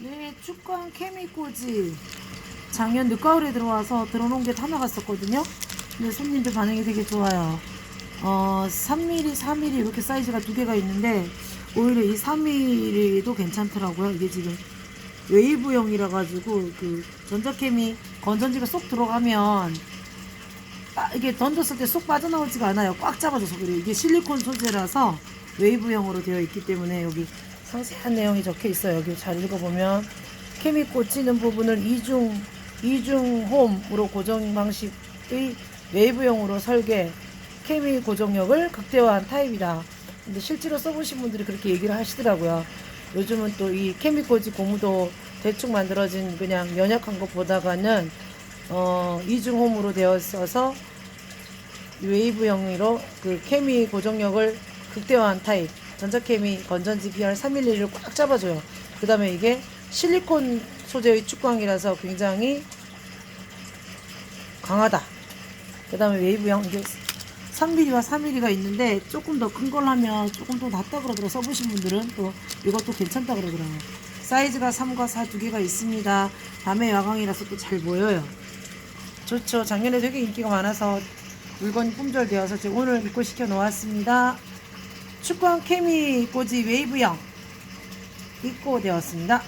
네, 축광 케미꼬지 작년 늦가을에 들어와서 들어놓은 게다 나갔었거든요. 근데 손님들 반응이 되게 좋아요. 어, 3mm, 4mm 이렇게 사이즈가 두 개가 있는데 오히려 이 3mm도 괜찮더라고요. 이게 지금 웨이브형이라 가지고 그 전자케미 건전지가 쏙 들어가면 아, 이게 던졌을 때 쏙 빠져나오지가 않아요. 꽉 잡아줘서 그래요. 이게 실리콘 소재라서 웨이브형으로 되어 있기 때문에 여기 상세한 내용이 적혀 있어요. 여기 잘 읽어보면 케미 꽂히는 부분을 이중 이중 홈으로 고정 방식의 웨이브형으로 설계 케미 고정력을 극대화한 타입이다. 근데 실제로 써보신 분들이 그렇게 얘기를 하시더라고요. 요즘은 또 이 케미 꽂이 고무도 대충 만들어진 그냥 연약한 것보다가는 어, 이중 홈으로 되어 있어서 웨이브형으로 그 케미 고정력을 극대화한 타입 전자케미 건전지 BR 311을 꽉 잡아줘요. 그 다음에 이게 실리콘 소재의 축광이라서 굉장히 강하다. 그 다음에 웨이브 형 이게 3mm와 4mm가 있는데 조금 더 큰 걸 하면 조금 더 낫다 그러더라고요. 써보신 분들은 또 이것도 괜찮다 그러더라고요. 사이즈가 3과 4 두 개가 있습니다. 밤에 야광이라서 또 잘 보여요. 좋죠. 작년에 되게 인기가 많아서 물건이 품절되어서 오늘 입고 시켜 놓았습니다. 축광 케미 꼬지 웨이브형 입고 되었습니다.